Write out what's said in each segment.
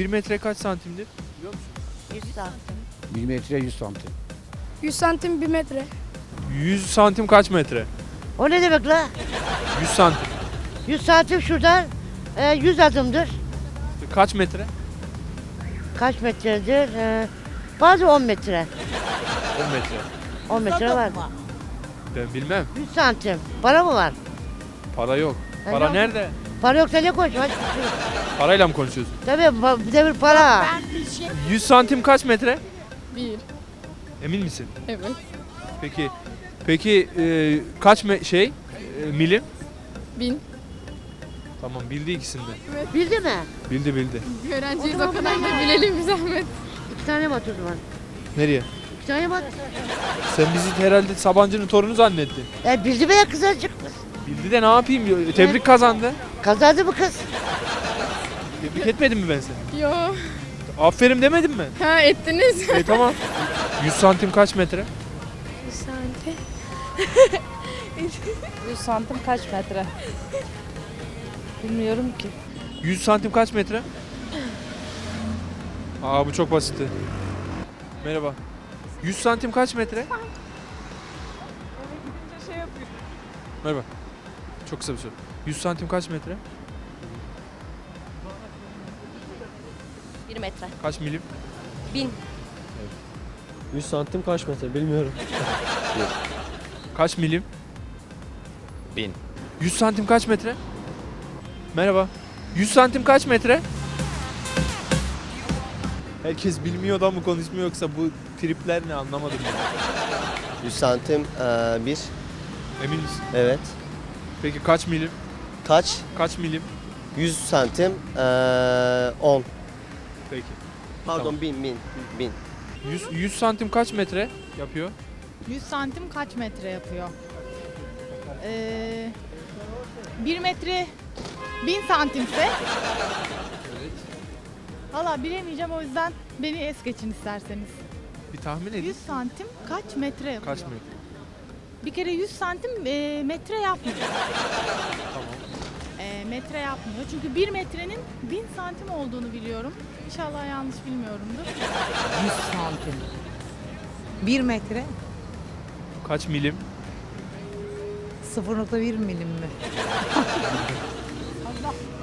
1 metre kaç santimdir? Biliyor musun? 100 santim. 1 metre 100 santim. 100 santim 1 metre. 100 santim kaç metre? O ne demek la? 100 santim. 100 santim şuradan e, 100 adımdır. Kaç metre? Kaç metredir? E, bazı 10 metre. 10 metre. 10 metre var. Ben bilmem. 100 santim. Para mı var? Para yok. Ben Para nerede? Para yoksa ne konuşma? Hadi. Parayla mı konuşuyorsun? Tabii pa- bir de bir para. 100 santim kaç metre? 1. Emin misin? Evet. Peki peki e, kaç me- şey e, milim? 1000. Tamam bildi ikisini de. Bildi mi? Bildi bildi. Öğrenciyiz o kadar da bilelim bir zahmet. İki tane mi atıyor o zaman? Nereye? İki tane mi at? Sen bizi herhalde Sabancı'nın torunu zannettin. E, bildi mi ya kızacık? Bildi de ne yapayım? Tebrik kazandı. Kazandı mı kız? Tebrik etmedim mi ben seni? Yo. Aferin demedim mi? Ha ettiniz. e tamam. 100 santim kaç metre? 100 santim. 100 santim kaç metre? Bilmiyorum ki. 100 santim kaç metre? Aa bu çok basitti. Merhaba. 100 santim kaç metre? Merhaba. Çok kısa bir soru. 100 santim kaç metre? 1 metre. Kaç milim? 1000. 100 santim kaç metre bilmiyorum. Kaç milim? 1000. 100 santim kaç metre? Merhaba. 100 santim kaç metre? Herkes bilmiyor da mı konuşmuyor yoksa bu tripler ne anlamadım ben. 100 santim eee, bir. Emin misin? Evet. Peki kaç milim? Kaç? Kaç milim? 100 santim eee, 10. Peki. Pardon Tamam. 1000 1000 1000. 100, 100 santim kaç metre yapıyor? 100 santim kaç metre yapıyor? Ee, 1 metre 1000 santimse Valla bilemeyeceğim o yüzden beni es geçin isterseniz. Bir tahmin edin. 100 santim kaç metre yapıyor? Kaç metre? Bir kere 100 santim e, metre yapmıyor. Tamam. Metre yapmıyor. Çünkü 1 metrenin 1000 santim olduğunu biliyorum. İnşallah yanlış bilmiyorumdur. 100 santim. 1 metre Kaç milim? 0.1 milim mi?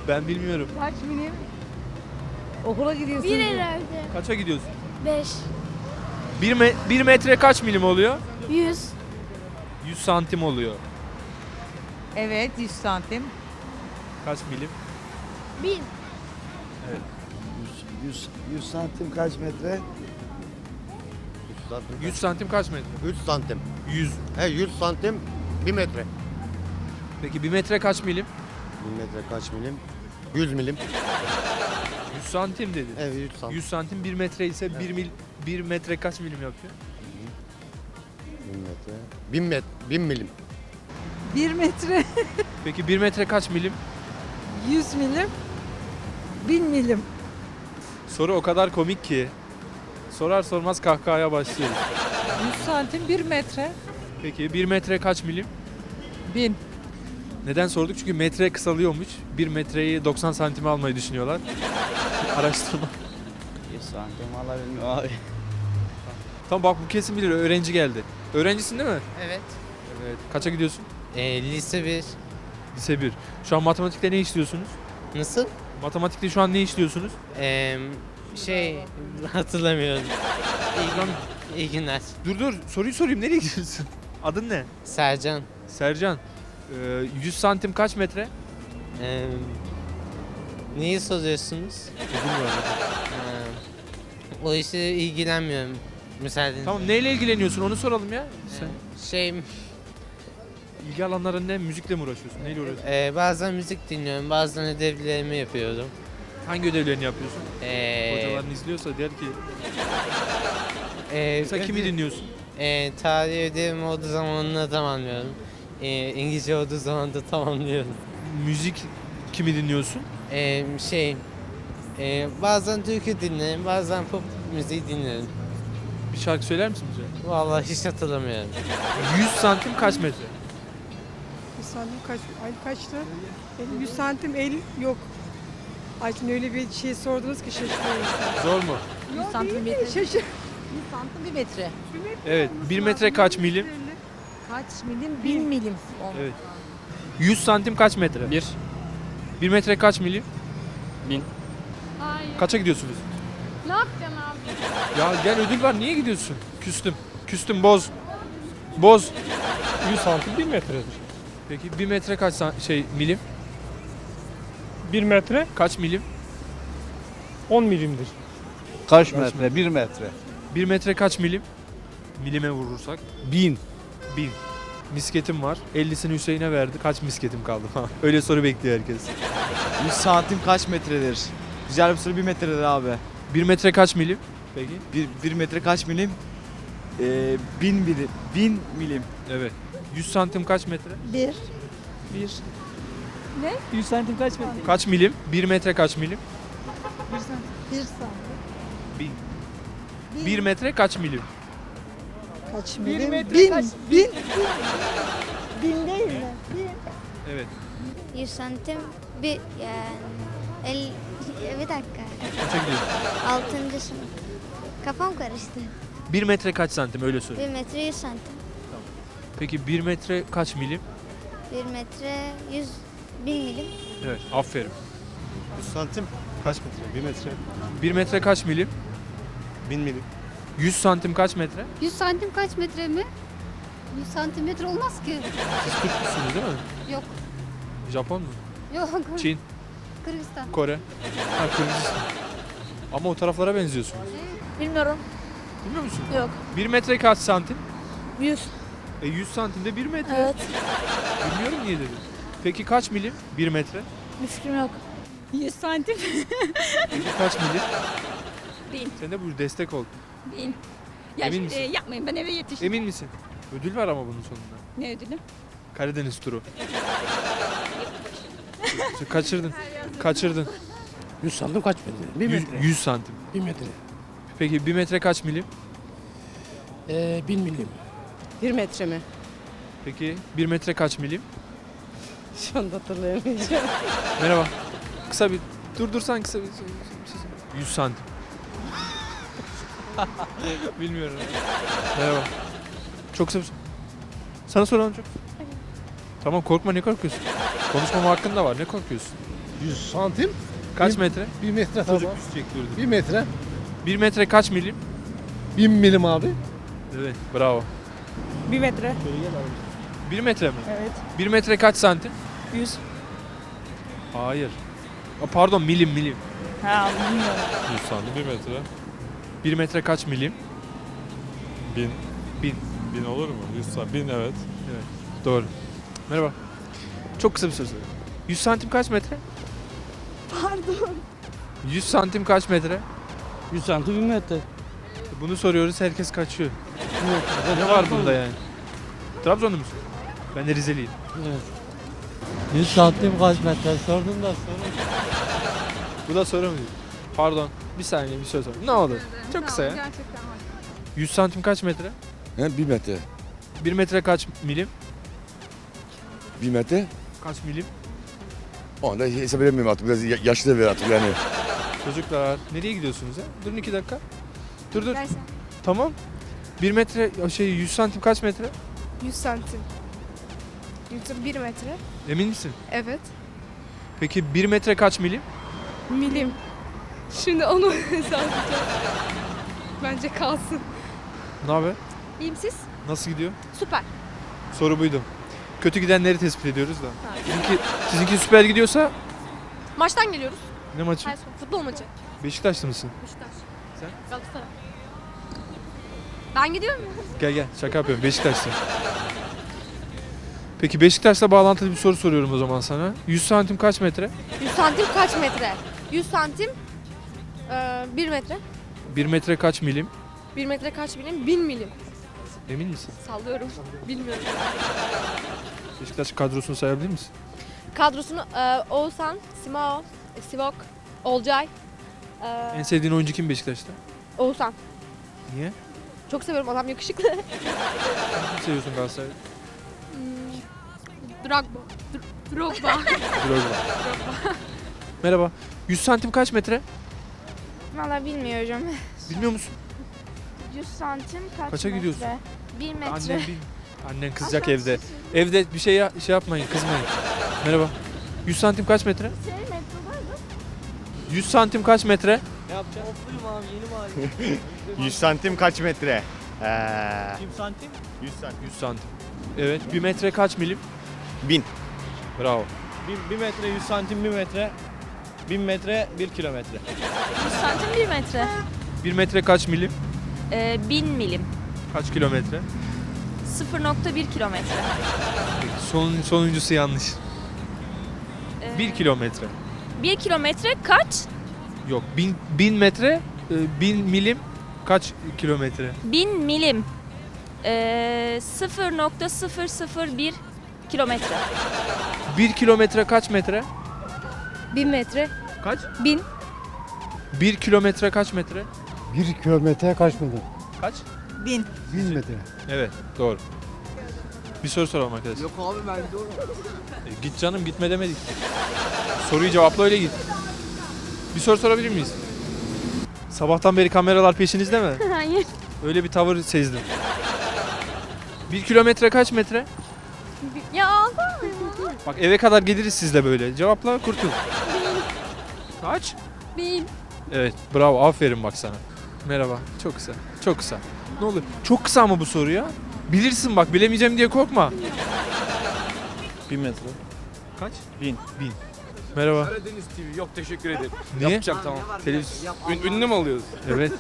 Ben bilmiyorum. Kaç milim? Okula gidiyorsun. 1 herhalde. Kaça gidiyorsun? 5. 1 me- bir metre kaç milim oluyor? 100. 100 santim oluyor. Evet 100 santim. Kaç milim? 1000. 100, 100 santim kaç metre? 100 santim. 100 santim kaç metre? 100 santim. 100. He 100 santim 1 metre. Peki 1 metre kaç milim? 1 metre kaç milim? 100 milim. 100 santim dedi. Evet 100 santim. 100 santim 1 metre ise 1 mil 1 metre kaç milim yapıyor? 1000 metre. 1000 metre 1000 milim. 1 metre Peki 1 metre kaç milim? 100 milim. 1000 milim. Soru o kadar komik ki. Sorar sormaz kahkahaya başlıyoruz. 100 santim 1 metre. Peki 1 metre kaç milim? 1000. Neden sorduk? Çünkü metre kısalıyormuş. 1 metreyi 90 santime almayı düşünüyorlar. Araştırma. 100 santim valla bilmiyorum abi. Tamam bak bu kesin bilir. Öğrenci geldi. Öğrencisin değil mi? Evet. Evet. Kaça gidiyorsun? Ee, lise 1. Lise 1. Şu an matematikte ne işliyorsunuz? Nasıl? Matematikte şu an ne işliyorsunuz? Ee, şey hatırlamıyorum. İyi, gün, iyi günler. Dur dur soruyu sorayım. Nereye gidiyorsun? Adın ne? Sercan. Sercan. Ee, 100 santim kaç metre? Ee, neyi soruyorsunuz? Bilmiyorum. Ee, o işe ilgilenmiyorum. Müsaadenizle. Tamam neyle ilgileniyorsun onu soralım ya. Sen Şey, ilgi alanların ne? Müzikle mi uğraşıyorsun? Neyle uğraşıyorsun? e, bazen müzik dinliyorum, bazen ödevlerimi yapıyorum. Hangi ödevlerini yapıyorsun? Ee, Hocaların izliyorsa der ki e, mesela kimi öde- dinliyorsun? E, tarih ödevim olduğu zaman onunla tamamlıyorum. E, İngilizce olduğu zaman da tamamlıyorum. Müzik kimi dinliyorsun? Ee, şey e, bazen türkü dinlerim bazen pop müziği dinlerim. Bir şarkı söyler misin bize? Vallahi hiç hatırlamıyorum. 100 santim kaç metre? 100 santim kaç? Ay kaçtı? 100 santim el yok. Ay şimdi öyle bir şey sordunuz ki şaşırıyorum. Zor mu? 100 santim bir metre. Şaşır. 100 santim bir metre. Evet. 1 metre kaç milim? Kaç milim? 1000 milim. Evet. 100 santim kaç metre? 1. 1 metre kaç milim? Hayır. Kaça gidiyorsunuz? Ne yapacaksın abi? Ya gel ödül var niye gidiyorsun? Küstüm. Küstüm boz. Boz. 100 santim 1 metredir. Peki 1 metre kaç san- şey milim? 1 metre Kaç milim? 10 milimdir. Kaç metre? Bir metre. 1 metre kaç milim? Milime vurursak. Bin. 1000. Misketim var. 50'sini Hüseyin'e verdi. Kaç misketim kaldı falan. Öyle soru bekliyor herkes. 100 santim kaç metredir? Güzel bir soru 1 metredir abi. 1 metre kaç milim? Peki. 1, 1 metre kaç milim? Ee, 1000 milim. 1000 milim. Evet. 100 santim kaç metre? 1. 1. Ne? 100 santim kaç metre? Kaç milim? 1 metre kaç milim? 1 santim. 1000. 1 metre kaç milim? Kaç milim? 1000. 1000. Bin. Bin değil mi? Evet. 100 santim bir yani el, bir dakika. Kaça gidiyor? 6. sınıf. Kafam karıştı. 1 metre kaç santim öyle söyle. 1 metre 100 santim. Peki 1 metre kaç milim? 1 metre 100 bin milim. Evet. Aferin. 100 santim kaç metre? 1 metre. 1 metre kaç milim? 1000 milim. 100 santim kaç metre? 100 santim kaç metre mi? 100 santimetre olmaz ki. Siz Türkmüsünüz değil mi? Yok. Japon mu? Yok. Çin, Kırgızistan. Kore. Ha Kırgızistan. Ama o taraflara benziyorsunuz. Bilmiyorum. Bilmiyor musun? Yok. 1 metre kaç santim? 100. E 100 santimde 1 metre. Evet. Bilmiyorum niye dedim. Peki kaç milim? 1 metre. Bir fikrim yok. 100 santim. Peki kaç milim? Bin. Sen de bu destek ol. 1000. Emin misin? yapmayın ben eve yetiştim. Emin misin? Ödül var ama bunun sonunda. Ne ödülü? Karadeniz turu. Kaçırdın. Kaçırdın. 100 santim kaç metre? 1 100, metre. 100 santim. 1 metre. Peki 1 metre kaç milim? Ee, 1000 milim. 1 metre mi? Peki 1 metre kaç milim? Şu anda hatırlayamayacağım. Merhaba. Kısa bir durdursan kısa bir 100 santim. Bilmiyorum. Merhaba. Çok kısa bir Sana soralım çok. Tamam korkma ne korkuyorsun? Konuşmama hakkın da var ne korkuyorsun? 100 santim Kaç Bir- metre? 1 metre Çocuk tamam. durdu. 1 metre 1 metre kaç milim? 1000 milim abi. Evet bravo. 1 metre. 1 metre mi? Evet. 1 metre kaç santim? 100. Hayır. Aa, pardon milim milim. Ha bilmiyorum. 100 santim 1 metre. 1 metre kaç milim? 1000. 1000. 1000 olur mu? 100 santim. 1000 evet. Doğru. Merhaba. Çok kısa bir soru sorayım. 100 santim kaç metre? Pardon. 100 santim kaç metre? 100 santim 1 metre. Bunu soruyoruz herkes kaçıyor. Ne var bunda yani? Trabzonlu musun? Ben de Rizeliyim. 100 santim kaç metre sordun da sorun. Bu da soru mu? Pardon. Bir saniye bir soru sor. Ne olur? Çok kısa ya. Gerçekten var. 100 santim kaç metre? He 1 metre. 1 metre kaç milim? 1 metre. Kaç milim? Onu da hesap edemiyorum artık. Biraz ya- yaşlı da ver artık yani. Çocuklar nereye gidiyorsunuz ya? Durun iki dakika. Dur dur. Dersen. Tamam. 1 metre şey 100 santim kaç metre? 100 santim. 1 metre. Emin misin? Evet. Peki 1 metre kaç milim? Milim. Şimdi onu hesaplayacağım. Bence kalsın. Ne haber? İyiyim siz? Nasıl gidiyor? Süper. Soru buydu. Kötü gidenleri tespit ediyoruz da. Sizinki, sizinki süper gidiyorsa Maçtan geliyoruz. ne maçı? Hayır, futbol maçı. Beşiktaşlı mısın? Beşiktaş. Sen? Galatasaray. Ben gidiyorum. Gel gel şaka yapıyorum Beşiktaşlı. Peki Beşiktaş'la bağlantılı bir soru soruyorum o zaman sana. 100 santim kaç metre? 100 santim kaç metre? 100 santim 1 metre. 1 metre kaç milim? 1 metre kaç milim? 1000 milim. Emin misin? Sallıyorum. Bilmiyorum. Beşiktaş kadrosunu sayabilir misin? Kadrosunu e, Oğuzhan, Simao, e, Sivok, Olcay, e, En sevdiğin oyuncu kim Beşiktaş'ta? Oğuzhan. Niye? Çok seviyorum adam yakışıklı. Kim seviyorsun Galatasaray'ı? Drogba. Dr- Drogba. Drogba. Merhaba. 100 santim kaç metre? Valla bilmiyorum. Bilmiyor musun? 100 santim kaç Kaça metre? gidiyorsun? 1 metre. Annen, bil- Annen kızacak evde. Evde bir şey ya- şey yapmayın, kızmayın. Merhaba. 100 santim kaç metre? Şey metre var mı? 100 santim kaç metre? 100 santim kaç metre? Ee, Kim santim? 100 santim. 100 santim. Evet. 1 metre kaç milim? 1000. Bravo. 1 metre 100 santim 1 metre. 1000 metre 1 kilometre. 100 santim 1 metre. 1 metre kaç milim? Ee, 1000 milim. Kaç kilometre? 0.1 kilometre. Son, sonuncusu yanlış. Ee, 1 kilometre. 1 kilometre kaç? Yok. 1000 1000 metre, 1000 milim kaç kilometre? 1000 milim. Ee, 0.001 kilometre. 1 kilometre kaç metre? 1000 metre. Kaç? 1000. 1 kilometre kaç metre? 1 kilometre kaç metre? Kaç? 1000. 1000 metre. Evet, doğru. Bir soru soralım arkadaşlar. Yok abi ben doğru. E, git canım gitme demedik. Soruyu cevapla öyle git. Bir soru sorabilir miyiz? Sabahtan beri kameralar peşinizde mi? Hayır. Öyle bir tavır sezdim. Bir kilometre kaç metre? Ya Bak eve kadar geliriz sizle böyle. Cevapla kurtul. Kaç? 1000. Evet bravo aferin bak sana. Merhaba çok kısa çok kısa. Ne olur çok kısa ama bu soru ya. Bilirsin bak bilemeyeceğim diye korkma. 1 metre. Kaç? Bin. Bin. Merhaba. Karadeniz TV yok teşekkür ederim. Niye? Yapacak tamam. Televizyon. Ün, ünlü mü oluyoruz? Evet.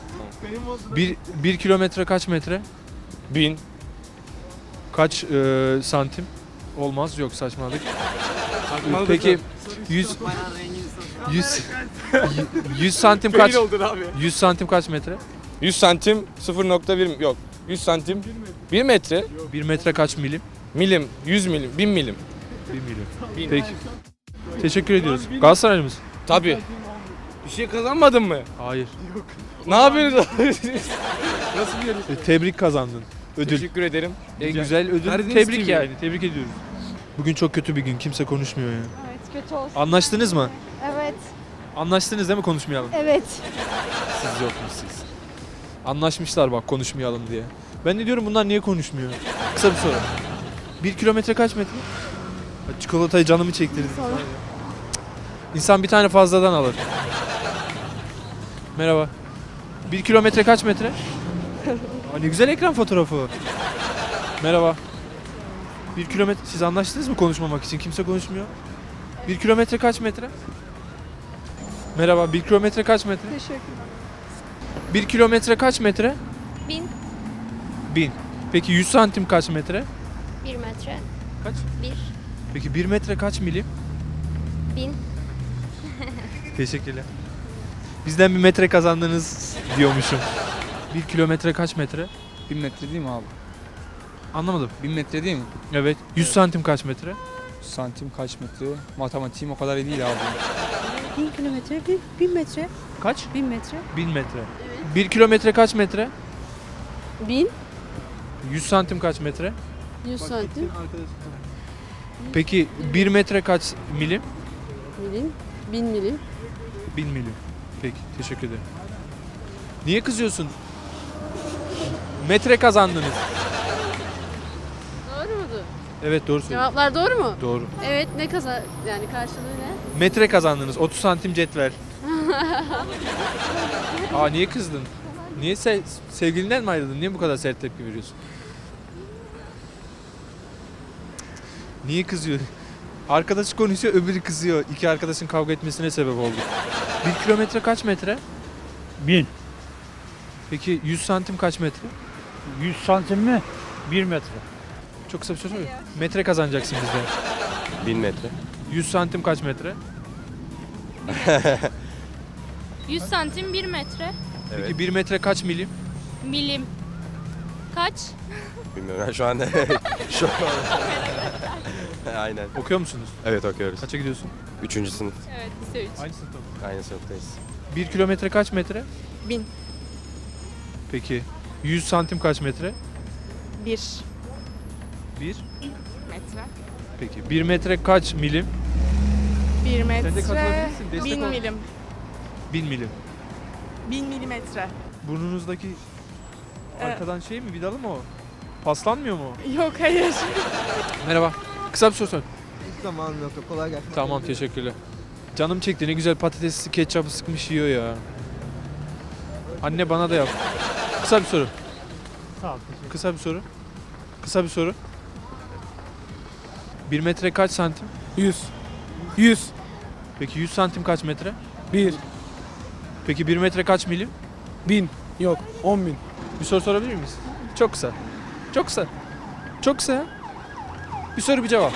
Bir, bir kilometre kaç metre? 1000. Kaç e, santim? Olmaz yok saçmalık. Peki 100 100 100 santim kaç? oldun abi. 100 santim kaç metre? 100 santim 0.1 yok. 100 santim 1 metre 1 metre kaç milim? milim 100 milim 1000 milim. 1 milim. Peki. Teşekkür ediyoruz. Galatasaraylı mısın? Tabii. Bir şey kazanmadın mı? Hayır. Ne yapıyorsunuz? Nasıl bir yarış? E, tebrik kazandın. Ödül. Teşekkür ederim. En güzel ödül. Karadeniz Tebrik TV. yani. Tebrik ediyoruz. Bugün çok kötü bir gün. Kimse konuşmuyor ya. Evet kötü olsun. Anlaştınız mı? Evet. Anlaştınız değil mi konuşmayalım? Evet. Siz yokmuş siz. Anlaşmışlar bak konuşmayalım diye. Ben de diyorum bunlar niye konuşmuyor? Kısa bir soru. Bir kilometre kaç metre? Çikolatayı canımı çektirdi. İnsan bir tane fazladan alır. Merhaba. Bir kilometre kaç metre? Aa, ne güzel ekran fotoğrafı. Merhaba. Bir kilometre... Siz anlaştınız mı konuşmamak için? Kimse konuşmuyor. Bir kilometre kaç metre? Merhaba. Bir kilometre kaç metre? Teşekkürler. Bir kilometre kaç metre? 1000. Bin. Peki 100 santim kaç metre? 1 metre. Kaç? 1. Peki 1 metre kaç milim? 1000. Teşekkürler. Bizden bir metre kazandınız diyormuşum. Bir kilometre kaç metre? 1000 metre değil mi abi? Anlamadım. 1000 metre değil mi? Evet. 100 santim kaç metre? Santim kaç metre? Matematiğim o kadar iyi değil abi. 1000 kilometre, 1000 metre. Kaç? 1000 metre. 1000 metre. 1 kilometre kaç metre? 1000. 100 santim kaç metre? 100 santim. Peki 1 metre kaç milim? Milim. 1000 milim. 1000 milim. Peki teşekkür ederim. Niye kızıyorsun? Metre kazandınız. Doğru mudur? Evet doğru söylüyorsun. Cevaplar doğru mu? Doğru. Evet ne kazan yani karşılığı ne? Metre kazandınız. 30 santim cetvel. Aa niye kızdın? Niye se- sevgilinden mi ayrıldın? Niye bu kadar sert tepki veriyorsun? Niye kızıyor? Arkadaşı konuşuyor, öbürü kızıyor. İki arkadaşın kavga etmesine sebep oldu. Bir kilometre kaç metre? 1000. Peki 100 santim kaç metre? 100 santim mi? 1 metre. Çok kısa bir soru. Metre kazanacaksın bizden. 1000 metre. 100 santim kaç metre? 100 santim 1 metre. Peki 1 metre kaç milim? Milim. Kaç? Bilmiyorum ben şu anda şu Aynen. Okuyor musunuz? Evet okuyoruz. Kaça gidiyorsun? Üçüncü sınıf. Evet lise 3. Aynı sınıfta mı? Aynı sınıftayız. 1 kilometre kaç metre? 1000. Peki 100 santim kaç metre? 1 1. metre. Peki 1 metre kaç milim? Bir Sen de katılabilirsin. Destek bin ol. milim. 1000 milim. Bin milimetre. Burnunuzdaki Ee, arkadan şey mi vidalı mı o? Paslanmıyor mu? Yok hayır. Merhaba. Kısa bir soru sor. Zamanım yok. Kolay gelsin. Tamam teşekkürler. Canım çekti ne güzel patatesli ketçapı sıkmış yiyor ya. Anne bana da yap. Kısa bir soru. Sağ ol. Kısa bir soru. Kısa bir soru. 1 metre kaç santim? 100. 100. Peki 100 santim kaç metre? 1. Peki 1 metre kaç milim? 1000. Yok. 10 bin. Bir soru sorabilir miyiz? Çok kısa. Çok kısa. Çok kısa. Bir soru bir cevap.